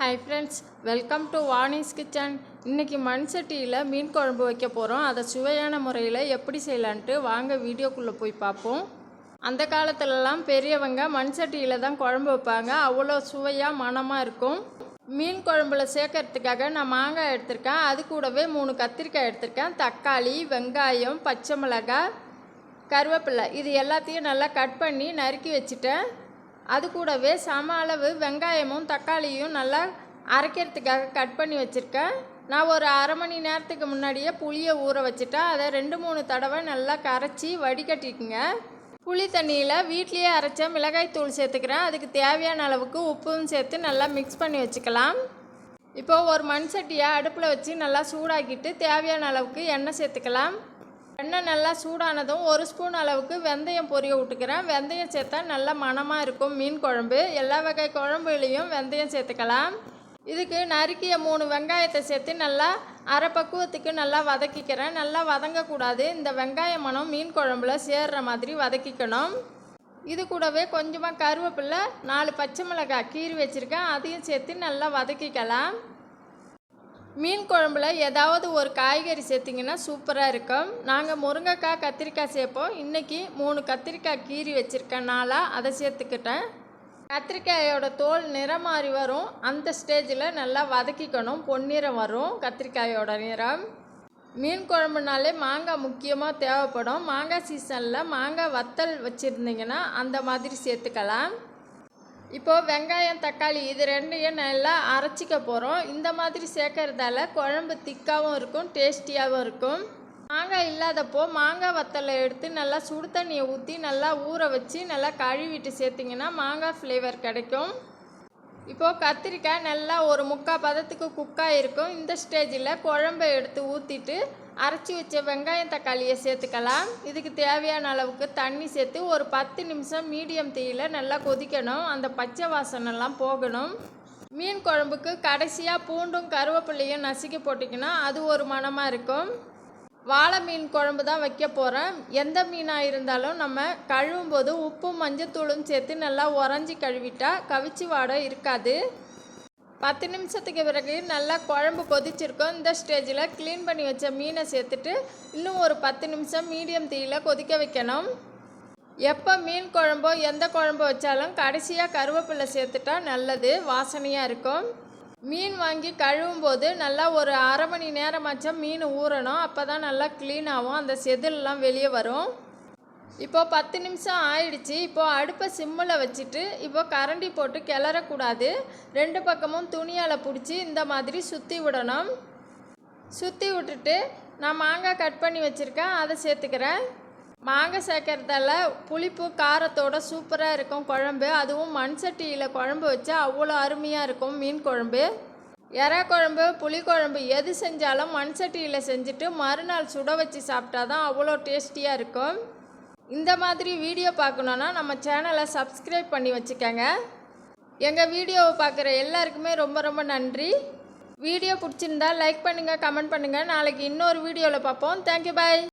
Hi friends welcome to Vani's kitchen இன்றைக்கி மண் சட்டியில் மீன் குழம்பு வைக்க போகிறோம் அதை சுவையான முறையில் எப்படி செய்யலான்ட்டு வாங்க வீடியோக்குள்ளே போய் பார்ப்போம். அந்த காலத்துலலாம் பெரியவங்க மண் சட்டியில் தான் குழம்பு வைப்பாங்க. அவ்வளோ சுவையாக மணமாக இருக்கும். மீன் குழம்புல சேர்க்கறதுக்காக நான் மாங்காய் எடுத்திருக்கேன். அது கூடவே மூணு கத்திரிக்காய் எடுத்திருக்கேன். தக்காளி வெங்காயம் பச்சை மிளகாய் கருவேப்பிலை. இது எல்லாத்தையும் நல்லா கட் பண்ணி நறுக்கி வச்சுட்டேன். அது கூடவே சம அளவு வெங்காயமும் தக்காளியும் நல்லா அரைக்கிறதுக்காக கட் பண்ணி வச்சுருக்கேன். நான் ஒரு அரை மணி நேரத்துக்கு முன்னாடியே புளியை ஊற வச்சுட்டேன். அதை ரெண்டு மூணு தடவை நல்லா கரைச்சி வடிகட்டிக்குங்க. புளி தண்ணியில் வீட்லேயே அரைச்ச மிளகாய் தூள் சேர்த்துக்கிறேன். அதுக்கு தேவையான அளவுக்கு உப்பும் சேர்த்து நல்லா மிக்ஸ் பண்ணி வச்சுக்கலாம். இப்போது ஒரு மண் சட்டியை அடுப்பில் வச்சு நல்லா சூடாக்கிட்டு தேவையான அளவுக்கு எண்ணெய் சேர்த்துக்கலாம். எண்ணெய் நல்லா சூடானதும் ஒரு ஸ்பூன் அளவுக்கு வெந்தயம் பொரிய விட்டுக்கிறேன் வெந்தயம் சேர்த்தா நல்லா மணமாக இருக்கும் மீன் குழம்பு. எல்லா வகை குழம்புலையும் வெந்தயம் சேர்த்துக்கலாம். இதுக்கு நறுக்கிய மூணு வெங்காயத்தை சேர்த்து நல்லா அரை பக்குவத்துக்கு நல்லா வதக்கிக்கிறேன். நல்லா வதங்கக்கூடாது. இந்த வெங்காய மணம் மீன் குழம்புல சேர்ற மாதிரி வதக்கிக்கணும். இது கூடவே கொஞ்சமாக கருவேப்பில்லை நாலு பச்சை மிளகாய் கீறி வச்சுருக்கேன். அதையும் சேர்த்து நல்லா வதக்கிக்கலாம். மீன் குழம்புல ஏதாவது ஒரு காய்கறி சேர்த்திங்கன்னா சூப்பராக இருக்கும். நாங்கள் முருங்கைக்காய் கத்திரிக்காய் சேர்ப்போம். இன்றைக்கி மூணு கத்திரிக்காய் கீறி வச்சுருக்கனால அதை சேர்த்துக்கிட்டேன். கத்திரிக்காயோட தோல் நிறம் மாறி வரும். அந்த ஸ்டேஜில் நல்லா வதக்கிக்கணும். பொன்னிறம் வரும். கத்திரிக்காயோட நிறம். மீன் குழம்புனாலே மாங்காய் முக்கியமாக தேவைப்படும். மாங்காய் சீசனில் மாங்காய் வத்தல் வச்சுருந்தீங்கன்னா அந்த மாதிரி சேர்த்துக்கலாம். இப்போது வெங்காயம் தக்காளி இது ரெண்டையும் நல்லா அரைச்சிக்க போகிறோம் இந்த மாதிரி சேர்க்கறதால குழம்பு திக்காகவும் இருக்கும் டேஸ்டியாகவும் இருக்கும். மாங்காய் இல்லாதப்போ மாங்காய் வத்தலை எடுத்து நல்லா சுடு தண்ணியை ஊற்றி நல்லா ஊற வச்சு நல்லா கழுவிட்டு சேர்த்திங்கன்னா மாங்காய் ஃப்ளேவர் கிடைக்கும். இப்போது கத்திரிக்காய் நல்லா ஒரு முக்கால் பதத்துக்கு குக்காக இருக்கும் இந்த ஸ்டேஜில் குழம்பை எடுத்து ஊற்றிட்டு அரைச்சி வச்ச வெங்காயம் தக்காளியை சேர்த்துக்கலாம். இதுக்கு தேவையான அளவுக்கு தண்ணி சேர்த்து ஒரு பத்து நிமிஷம் மீடியம் தீயில் நல்லா கொதிக்கணும். அந்த பச்சை வாசனெல்லாம் போகணும். மீன் குழம்புக்கு கடைசியாக பூண்டும் கருவேப்பிள்ளையும் நசுக்கி போட்டிங்கன்னா அது ஒரு மணமாக இருக்கும். வாழை மீன் குழம்பு தான் வைக்க போகிறேன் எந்த மீனாக இருந்தாலும் நம்ம கழுவும் போது உப்பும் மஞ்சத்தூளும் சேர்த்து நல்லா உறைஞ்சி கழுவிட்டால் கவிச்சி வாடை இருக்காது. பத்து நிமிஷத்துக்கு பிறகு நல்லா குழம்பு கொதிச்சிருக்கோம். இந்த ஸ்டேஜில் க்ளீன் பண்ணி வச்ச மீனை சேர்த்துட்டு இன்னும் ஒரு பத்து நிமிஷம் மீடியம் தீயில் கொதிக்க வைக்கணும். எப்போ மீன் குழம்போ எந்த குழம்போ வச்சாலும் கடைசியாக கருவேப்பிலை சேர்த்துட்டா நல்லது வாசனையாக இருக்கும். மீன் வாங்கி கழுவும் போது நல்லா ஒரு அரை மணி நேரமாச்சும் மீன் ஊறணும். அப்போ தான் நல்லா க்ளீன் ஆகும். அந்த செதிலெலாம் வெளியே வரும். இப்போது பத்து நிமிஷம் ஆயிடுச்சு. இப்போது அடுப்பை சிம்மில் வச்சுட்டு இப்போ கரண்டி போட்டு கிளறக்கூடாது. ரெண்டு பக்கமும் துணியால் பிடிச்சி இந்த மாதிரி சுற்றி விடணும். சுற்றி விட்டுட்டு நான் மாங்காய் கட் பண்ணி வச்சுருக்கேன். அதை சேர்த்துக்கிறேன். மாங்காய் சேர்க்கறதால புளிப்பு காரத்தோட சூப்பராக இருக்கும் குழம்பு. அதுவும் மண் சட்டியில் குழம்பு வச்சா அவ்வளோ அருமையாக இருக்கும் மீன் குழம்பு. எறா குழம்பு புளி குழம்பு எது செஞ்சாலும் மண் சட்டியில் செஞ்சுட்டு மறுநாள் சுட வச்சு சாப்பிட்டா தான் அவ்வளோ டேஸ்டியாக இருக்கும். இந்த மாதிரி வீடியோ பார்க்கணுன்னா நம்ம சேனலை சப்ஸ்கிரைப் பண்ணி வச்சுக்கோங்க. எங்கள் வீடியோவை பார்க்குற எல்லாருக்குமே ரொம்ப ரொம்ப நன்றி. வீடியோ பிடிச்சிருந்தா லைக் பண்ணுங்கள் கமெண்ட் பண்ணுங்கள் நாளைக்கு இன்னொரு வீடியோவில் பார்ப்போம். Thank you bye